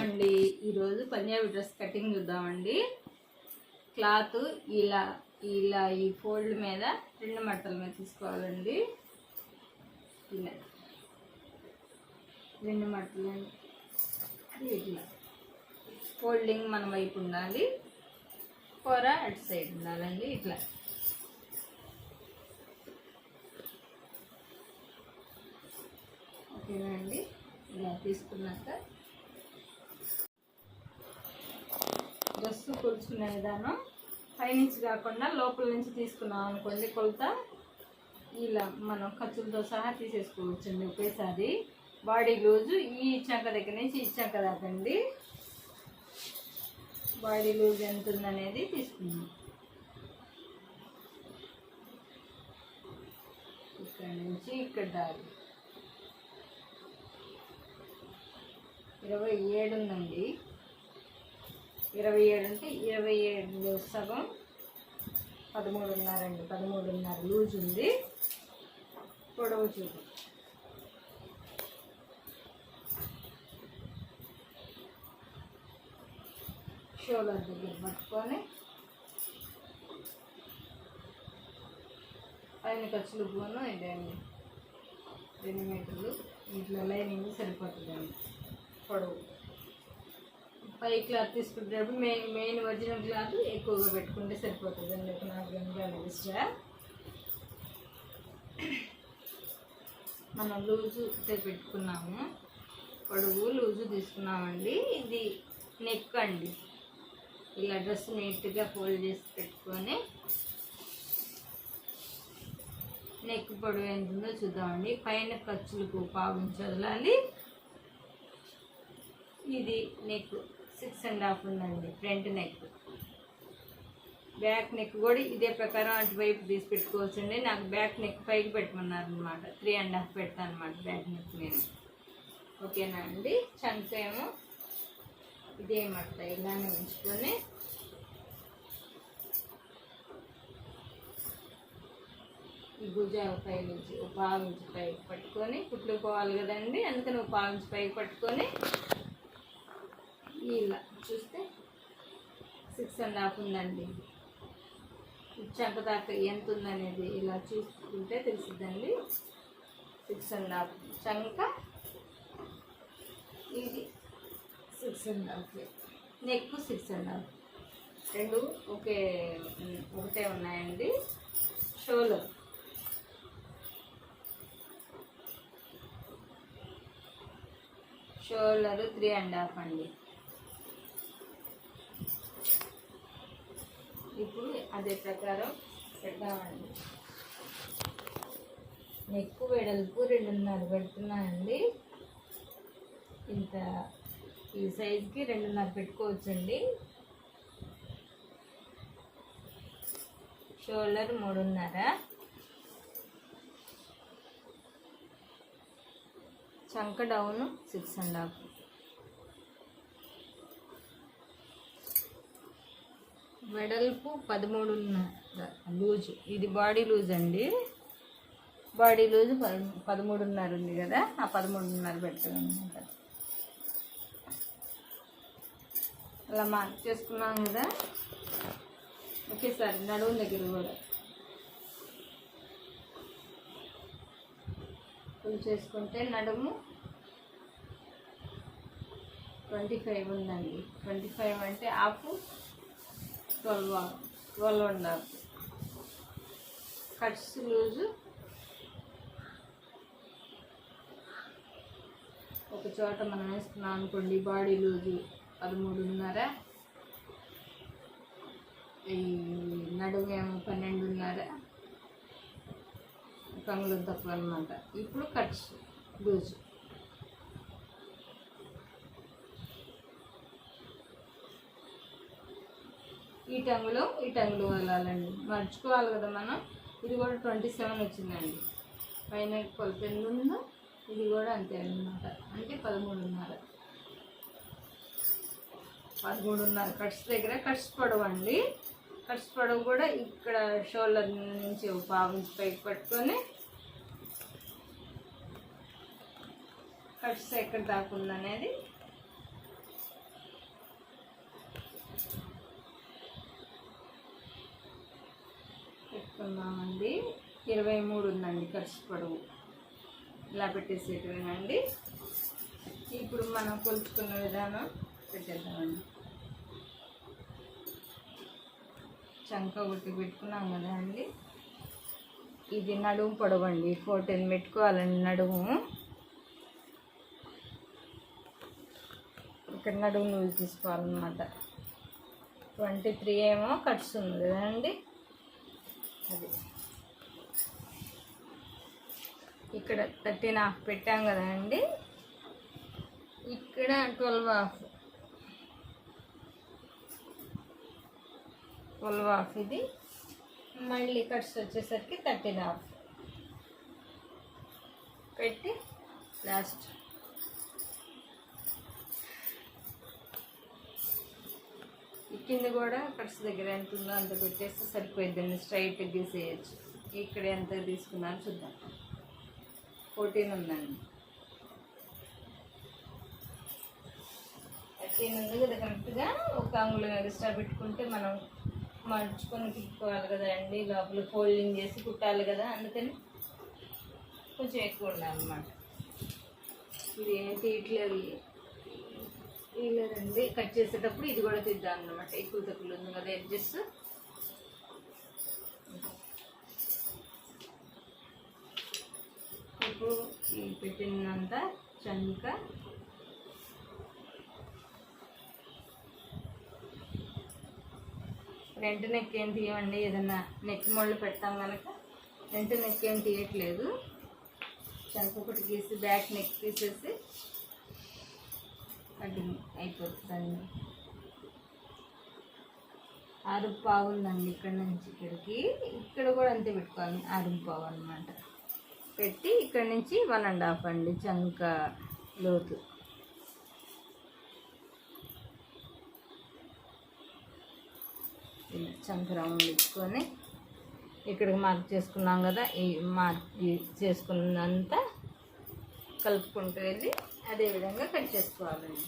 అండి ఈరోజు Punjabi dress cutting చూద్దామండి. క్లాత్ ఇలా ఇలా ఈ ఫోల్డ్ మీద రెండు మట్టల మీద తీసుకోవాలండి. ఇలా. రెండు మట్టలు ఇట్లా ఫోల్డింగ్ మన వైపు ఉండాలి. కూర అటు సైడ్ ఉండాలండి. ఇట్లా. ఓకేనా అండి? ఇలా తీసుకున్నాక డ్రెస్ కొలుచుకునే విధానం. పైనుంచి కాకుండా లోపల నుంచి తీసుకున్నాం అనుకోండి కొలత. ఇలా మనం ఖర్చులతో సహా తీసేసుకోవచ్చండి ఒకేసారి. బాడీ లూజు ఈ చంక దగ్గర నుంచి ఈ చంక దాకా అండి. బాడీ లూజ్ ఎంత ఉందనేది తీసుకుందాం. ఇక్కడ నుంచి ఇక్కడ దారి. ఇరవై ఏడు ఉందండి. ఇరవై ఏడు అంటే ఇరవై ఏడు సగం పదమూడున్నరండి పదమూడున్నర లూజ్ ఉంది. పొడవు చూడు. షోలర్ దగ్గర పట్టుకొని పైన ఖర్చులు పోను ఇదండి రెండు మీటర్లు. వీటిలో లైనింగ్ సరిపోతుందండి. పొడవు. పై క్లాత్ తీసుకుంటున్నప్పుడు మెయిన్ మెయిన్ ఒరిజినల్ క్లాత్ ఎక్కువగా పెట్టుకుంటే సరిపోతుంది. అండి ఒక నాలుగు గంటలు మనం లూజు పెట్టుకున్నాము. పొడుగు లూజు తీసుకున్నామండి. ఇది నెక్ అండి. ఇలా డ్రెస్ నీట్గా ఫోల్డ్ చేసి పెట్టుకొని నెక్ పొడవు ఎంత ఉందో చూద్దామండి. పైన ఖర్చులకు పావించి వదలాలి. ఇది నెక్. సిక్స్ అండ్ హాఫ్ ఉందండి ఫ్రంట్ నెక్. బ్యాక్ నెక్ కూడా ఇదే ప్రకారం అటువైపు తీసి పెట్టుకోవచ్చండి. నాకు బ్యాక్ నెక్ పైకి పెట్టమన్నారు అనమాట త్రీ అండ్ హాఫ్ పెడతాను అనమాట బ్యాక్ నెక్ నేను ఓకేనా అండి? చంక ఏమో ఇదే ఇలానే ఉంచుకొని ఈ భుజాల పై నుంచి ఒక పైకి పట్టుకొని కుట్లు పోవాలి కదండి అందుకని ఒక పైకి పట్టుకొని ఇలా చూస్తే సిక్స్ అండ్ హాఫ్ ఉందండి. చంక దాకా ఎంత ఉందనేది ఇలా చూసుకుంటే తెలుస్తుందండి సిక్స్ అండ్ హాఫ్ చంక ఇది six and half. Neck six and half. రెండు ఒకే ఒకటే ఉన్నాయండి. షోలో. షోల్డర్ త్రీ అండ్ హాఫ్ అండి. ఇప్పుడు అదే ప్రకారం పెడదామండి. నెక్కు వెడల్పు రెండున్నర పెడుతున్నానండి. ఇంత ఈ సైజ్కి రెండున్నర పెట్టుకోవచ్చండి. షోల్డర్ మూడున్నర. చంక డౌన్ సిక్స్ అండ్ హాఫ్. వెడల్పు పదమూడున్నర లూజు. ఇది బాడీ లూజ్ అండి. బాడీ లూజ్ పద పదమూడున్నర ఉంది కదా ఆ పదమూడున్నర పెడతాను అలా మార్క్ చేసుకున్నాం కదా. ఒకేసారి నడుము దగ్గర కూడా. ఫుల్ చేసుకుంటే నడుము ట్వంటీ ఫైవ్ ఉందండి. ట్వంటీ ఫైవ్ అంటే half twelve twelve and half cuts loose ఒక చోట మనం వేసుకున్నాం అనుకోండి బాడీ లూజు పదమూడున్నర ఈ నడుము ఏమో పన్నెండున్నర. కంగులు తక్కువ అనమాట ఇప్పుడు కట్స్ లూజు ఈ టంగులు ఈ టంగులు వెళ్ళాలండి. మర్చుకోవాలి కదా మనం. ఇది కూడా ట్వంటీ సెవెన్ వచ్చిందండి. పైన కొలత ఎన్ని ఉందో ఇది కూడా అంతే అన్నమాట. అంటే పదమూడున్నర. పదమూడున్నర. కట్స్ దగ్గర కట్స్ పొడవు అండి. కట్స్ పొడవు కూడా ఇక్కడ షోల్డర్ నుంచి ఒక పావు పైకి పట్టుకొని కట్స్ ఎక్కడ దాకా ఉందనేది తీసుకున్నామండి ఇరవై మూడు ఉందండి ఖర్చు పొడవు ఇలా పెట్టేసేటివేనండి. ఇప్పుడు మనం కొలుచుకున్న విధానం పెట్టేద్దామండి. చంక ఒకటి పెట్టుకున్నాం కదా అండి. ఇది నడుము పొడవు అండి ఫోర్టీన్ పెట్టుకోవాలండి నడుము. ఇక్కడ నడుము నువ్వు తీసుకోవాలన్నమాట. ట్వంటీ త్రీ ఏమో కట్స్ ఉంది కదండి. అది. ఇక్కడ థర్టీన్ హాఫ్ పెట్టాం కదండి ఇక్కడ ట్వెల్వ్ హాఫ్. ట్వెల్వ్ హాఫ్ ఇది. మళ్ళీ కట్స్ వచ్చేసరికి థర్టీన్ హాఫ్. పెట్టి లాస్ట్. కింద కూడా కట్స్ దగ్గర ఎంత ఉందో అంత పెట్టేస్తే సరిపోయిద్దండి. స్ట్రైట్ గీసేయచ్చు ఇక్కడ ఎంత తీసుకున్నాను చూద్దాం. ఫోర్టీన్ ఉందండి. థర్టీన్ ఉంది కదా కరెక్ట్గా? ఒక అంగుళం ఎక్స్ట్రా పెట్టుకుంటే మనం మడుచుకొని తిప్పుకోవాలి కదండి లోపల ఫోల్డింగ్ చేసి కుట్టాలి కదా అందుకని కొంచెం ఎక్కువ ఉండాలన్నమాట. ఇది ఏం తీయట్లేదు. తీయలేదండి కట్ చేసేటప్పుడు ఇది కూడా తీద్దాం అనమాట ఎక్కువ తక్కువ ఉంది కదా ఎడ్జస్ట్ ఇప్పుడు పెట్టినంత చంక. ఫ్రంట్ నెక్ ఏం తీయమండి? ఏదన్నా నెక్ మొళ్ళు పెడతాం కనుక రెంట్ నెక్ ఏం తీయట్లేదు. చంక ఒకటి గీసి బ్యాక్ నెక్ తీసేసి కటింగ్ అయిపోతుందండి ఆరు పావు ఉందండి ఇక్కడ నుంచి ఇక్కడికి. ఇక్కడ కూడా అంతే పెట్టుకోవాలి ఆరు పావు అనమాట పెట్టి ఇక్కడ నుంచి వన్ అండ్ హాఫ్ అండి చంక లోతు. చంక రౌండ్ ఇచ్చుకొని ఇక్కడికి మార్క్ చేసుకున్నాం కదా ఈ మార్క్ చేసుకున్నంత కలుపుకుంటూ వెళ్ళి అదే విధంగా కట్ చేసుకోవాలండి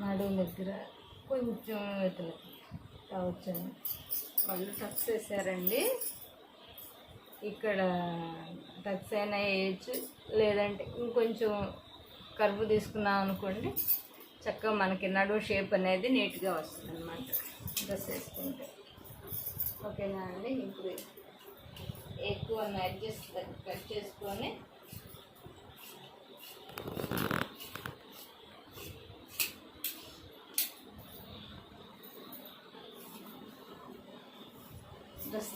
నడుము దగ్గర కొంచెం ఇతలకి కావచ్చండి వాళ్ళు టక్స్ వేసారండి ఇక్కడ టక్స్ అయినా వేయచ్చు లేదంటే ఇంకొంచెం కరువు తీసుకున్నాం అనుకోండి చక్కగా మనకి నడువు షేప్ అనేది నీట్గా వస్తుంది అనమాట డ్రెస్ వేసుకుంటే. ఓకేనా అండి? ఇప్పుడు ఎక్కువ అడ్జస్ట్ కట్ చేసుకొని డ్రెస్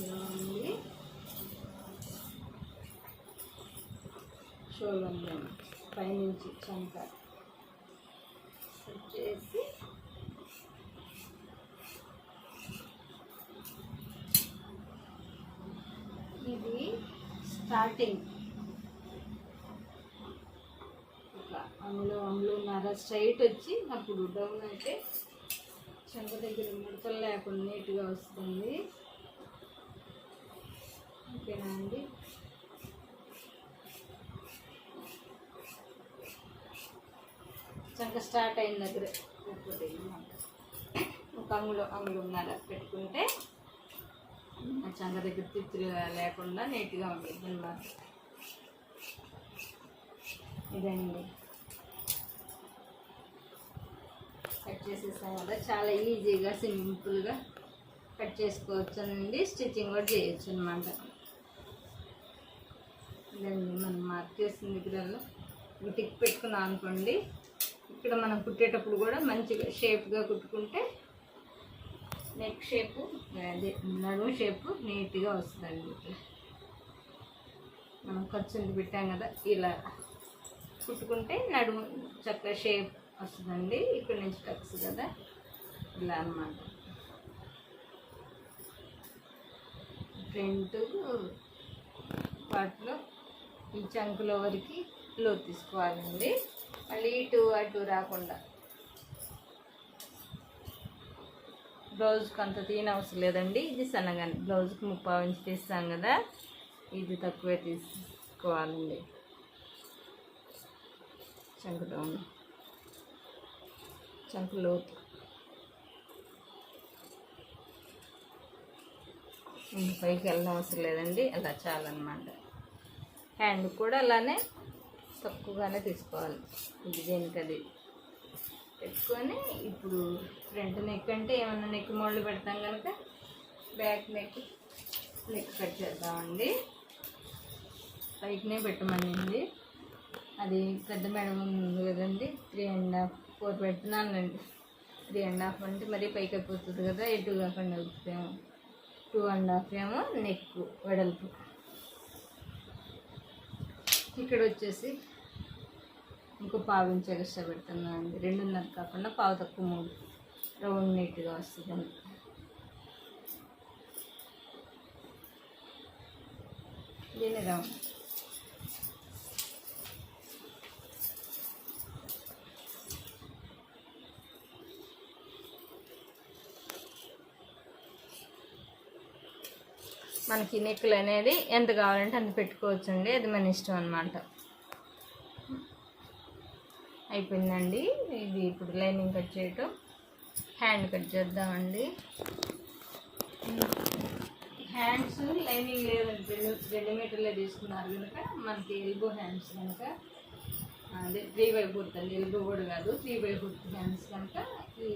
చూడండి. చేసుకున్నామండి పైనుంచి చంక సెట్ చేసి. ఇది స్టార్టింగ్. ఒక అందులో అమలున్నర స్ట్రైట్ వచ్చి అప్పుడు డౌన్ అయితే చెంప దగ్గర ముడతలు లేకుండా నీట్గా వస్తుంది. ఓకేనా అండి చక్కగా స్టార్ట్ అయిన దగ్గర ఒక అంగుళం అంగుళంన్నర పెట్టుకుంటే ఆ చంక దగ్గర తిత్తులు లేకుండా నీట్గా ఉంటుంది అన్నమాట. ఇదండి. కట్ చేసేసాం కదా చాలా ఈజీగా సింపుల్గా కట్ చేసుకోవచ్చు అండి స్టిచ్చింగ్ కూడా చేయొచ్చు అనమాట ఇదండి మనం మార్క్ చేసిన దగ్గరలో టిక్ పెట్టుకున్నాం అనుకోండి ఇక్కడ మనం కుట్టేటప్పుడు కూడా మంచిగా షేప్గా కుట్టుకుంటే నెక్ షేపు అదే నడుము షేపు నీట్గా వస్తుందండి ఇట్లా. మనం ఖర్చులు పెట్టాం కదా ఇలా కుట్టుకుంటే నడుము చక్కగా షేప్ వస్తుందండి ఇక్కడ నుంచి టక్స్ కదా ఇలా అన్నమాట. ఫ్రంట్ పార్ట్లో ఈ చంకులో వరకు లోతు తీసుకోవాలండి. మళ్ళీ ఇటు అటు రాకుండా. బ్లౌజ్కి అంత తీయనవసరం లేదండి. ఇది సన్నగా బ్లౌజ్కి ముప్పై ఇంచు తీస్తాం కదా. ఇది తక్కువే తీసుకోవాలండి. చంకులో చంకు లోతు. పైకి వెళ్ళడం అవసరం లేదండి. అలా చాలన్నమాట. హ్యాండ్ కూడా అలానే తక్కువగానే తీసుకోవాలి. ఇది దేనికి అది పెట్టుకొని ఇప్పుడు ఫ్రంట్ నెక్ అంటే ఏమన్నా నెక్ మోడల్ పెడతాం కనుక బ్యాక్ నెక్ నెక్ కట్ చేద్దామండి. పైకినే పెట్టమనింది అది పెద్ద మేడం ఉంది కదండి త్రీ అండ్ హాఫ్ ఫోర్ పెడుతున్నానండి త్రీ అండ్ హాఫ్ అంటే మరీ పైకి అయిపోతుంది కదా ఎటు కాకుండా వెళ్తాము టూ అండ్ హాఫ్ ఏమో నెక్ వెడల్పు. ఇక్కడ వచ్చేసి ఇంకో పావు ఇంచు ఎక్స్ట్రా పెడుతున్నాను అండి. రెండున్నర కాకుండా పావు తక్కువ మూడు. రౌండ్ నీట్గా వస్తుంది దీని రౌండ్. మనకి నెక్కులు అనేది ఎంత కావాలంటే అంత పెట్టుకోవచ్చండి. అది మన ఇష్టం అనమాట అయిపోయిందండి. ఇది ఇప్పుడు లైనింగ్ కట్ చేయటం. హ్యాండ్ కట్ చేద్దామండి. హ్యాండ్స్ లైనింగ్ లేదండి రెండు మీటర్లే తీసుకున్నారు కనుక మనకి ఎల్బో హ్యాండ్స్ కనుక అదే త్రీ బై ఫోర్త్ అండి ఎల్బో కూడా కాదు త్రీ బై ఫోర్త్ హ్యాండ్స్ కనుక ఈ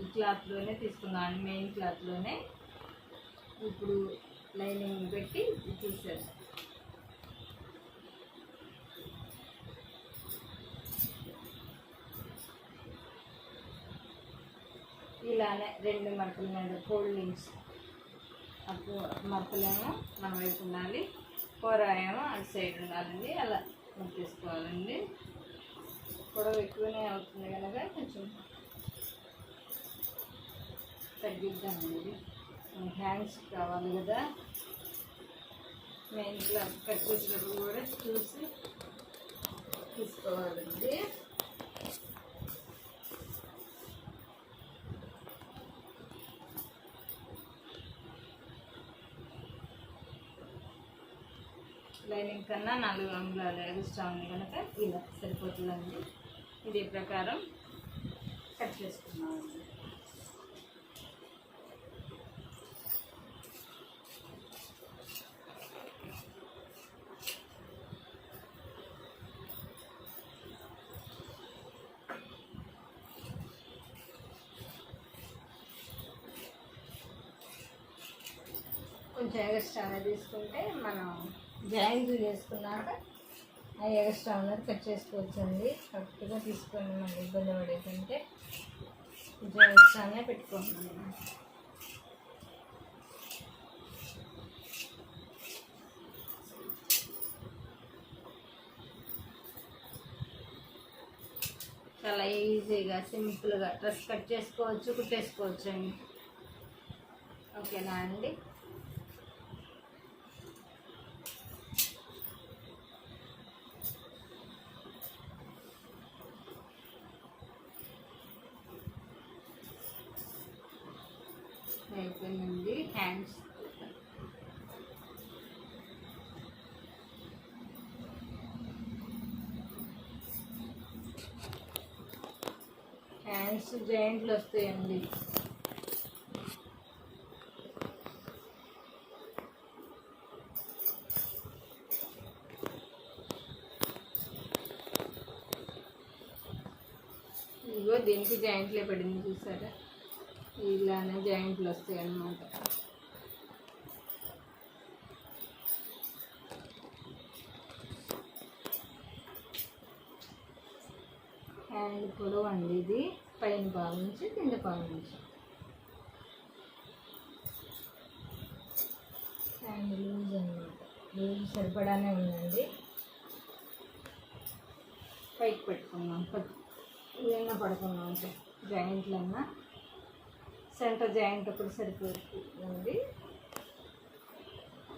ఈ క్లాత్లోనే తీసుకున్నాను మెయిన్ క్లాత్లోనే. ఇప్పుడు లైనింగ్ పెట్టి తీసేస్తాం ఇలానే రెండు మడతలు రెండు ఫోల్డింగ్స్ అప్పుడు మడతలేమో మన వైపు ఉండాలి. కూర ఏమో అటు సైడ్ ఉండాలండి. అలా ముట్టేసుకోవాలండి. పొడవు ఎక్కువనే అవుతుంది కనుక కొంచెం తగ్గిద్దామండి. హ్యాండ్స్ కావాలి కదా. మెయిన్ క్లాత్ కట్ కూడా చూసి తీసుకోవాలండి. లైనింగ్ కన్నా నాలుగు అంగుళాలు ఎక్స్ట్రా ఉంది కనుక ఇలా సరిపోతుందండి. ఇదే ప్రకారం కట్ చేసుకున్నామండి కొంచెం ఎగస్ట్రా తీసుకుంటే మనం జాయింట్ చేసుకున్నాక ఆ ఎగస్ట్రా ఉన్నది కట్ చేసుకోవచ్చండి. కరెక్ట్గా తీసుకొని మనం ఇబ్బంది పడేదంటే కొంచెం ఎక్స్ట్రానే పెట్టుకోండి. చాలా ఈజీగా సింపుల్గా. డ్రెస్ కట్ చేసుకోవచ్చు కుట్టేసుకోవచ్చు అండి ఓకేనా అండి? అయిపోయిందండి హ్యాండ్స్ హ్యాండ్స్ జాయింట్లు వస్తాయండి ఇదిగో దీనికి జాయింట్లే పడింది చూసారా ఇలానే జాయింట్లు వస్తాయి అన్నమాట. హ్యాండ్ పొడవు అండి ఇది. పైన భాగం నుంచి కింద భాగం నుంచి. హ్యాండ్ లూజ్ అనమాట లూజ్ సరిపడానే ఉందండి. పైకి పెట్టుకున్నాం ఏమన్నా పడుకున్నాం అంటే జాయింట్లన్నా సెంటర్ జాయింట్ ఒకటి సరిపోతుంది.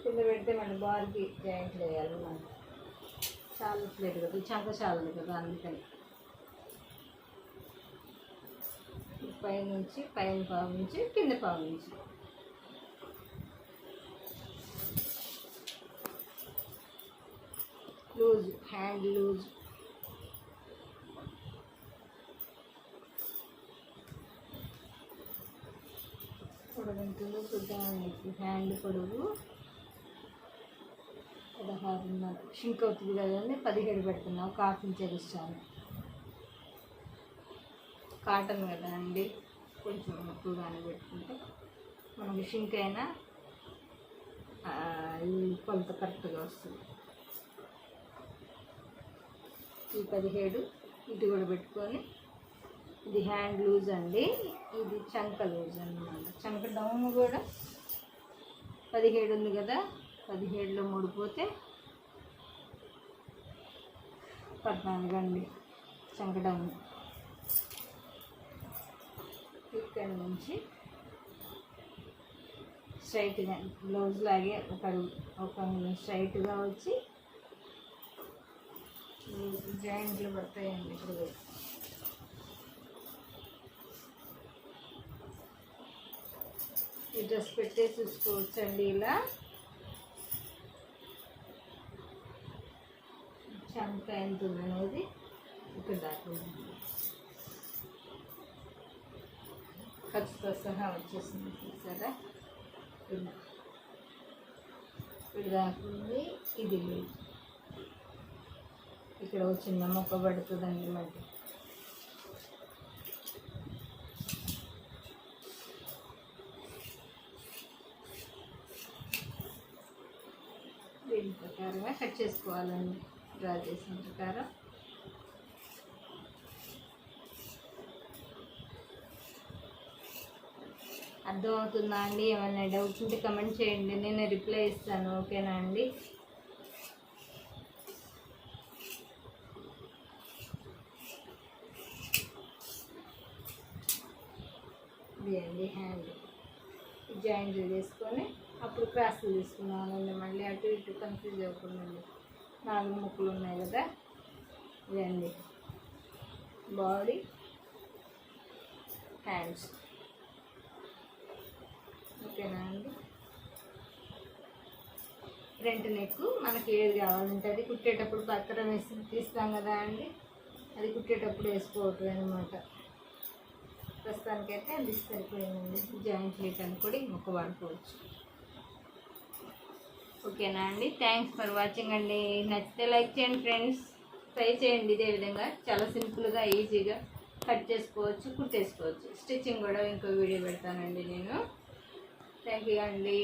కింద పెడితే మళ్ళీ బార్కి జాయింట్లు వేయాలి మనం. చాలట్లేదు కదా చంక చాలదు కదా అందుకని. పైనుంచి పైన పావు నుంచి కింద పావు నుంచి. Loose hand loose. ఎక్కడ చూద్దామండి హ్యాండ్ పొడవు పదహారున్నర. షింక్ అవుతుంది కదండి పదిహేడు పెడుతున్నాం. ఒక హాఫ్ ఇంచ్ కాటన్ కదా అండి కొంచెం ఎక్కువగానే పెట్టుకుంటే మనకి షింక్ అయినా ఈ కొలత కరెక్ట్గా వస్తుంది. ఈ పదిహేడు ఇటు కూడా పెట్టుకొని ఇది హ్యాండ్ లూజ్ అండి. ఇది చంక లూజ్ అన్నమాట. చంక డౌన్ కూడా పదిహేడు ఉంది కదా. పదిహేడులో మూడు పోతే పద్నాలుగు అండి. చంక డౌన్. ఇక్కడ నుంచి స్ట్రైట్గా బ్లౌజ్ లాగే ఒక ఒక స్ట్రైట్గా వచ్చి జాయింట్లు పడతాయండి ఇప్పుడు. ఈ డ్రెస్ పెట్టే చూసుకోవచ్చండి ఇలా. చంక ఎంత ఉందనేది ఇక్కడ దాకా ఉంది. ఖర్చుతో సహా వచ్చేసింది చూసారా? ఇక్కడ దాకుంది ఇది లేదు. ఇక్కడ ఒక చిన్న మొక్క పడుతుందండి మళ్ళీ దీని ప్రకారంగా కట్ చేసుకోవాలండి డ్రా చేసిన ప్రకారం అర్థమవుతుందా అండి? ఏమైనా డౌట్స్ ఉంటే కమెంట్ చేయండి. నేను రిప్లై ఇస్తాను. ఓకేనా అండి? ఇది అండి హ్యాండ్ జాయింట్ చేసుకొని అప్పుడు క్రాస్ తీసుకున్నాను అండి మళ్ళీ అటు ఇటు కన్ఫ్యూజ్ అవ్వకుండా నాలుగు ముక్కలు ఉన్నాయి కదా? ఇదండి. బాడీ హ్యాండ్స్ ఓకేనా అండి? ఫ్రంట్ నెక్ మనకి ఏది కావాలంటే అది కుట్టేటప్పుడు పత్రం వేసి తీస్తాం కదా అండి? అది కుట్టేటప్పుడు వేసుకోవటం అనమాట ప్రస్తుతానికైతే అది సరిపోయిందండి. జాయింట్ అని కూడా ఇంకొక వాడుకోవచ్చు. ఓకేనా అండి? థ్యాంక్స్ ఫర్ వాచింగ్ అండి. నచ్చితే లైక్ చేయండి ఫ్రెండ్స్ ట్రై చేయండి ఇదే విధంగా. చాలా సింపుల్గా ఈజీగా కట్ చేసుకోవచ్చు కుట్టేసుకోవచ్చు. స్టిచ్చింగ్ కూడా ఇంకో వీడియో పెడతానండి నేను. థ్యాంక్ యూ అండి.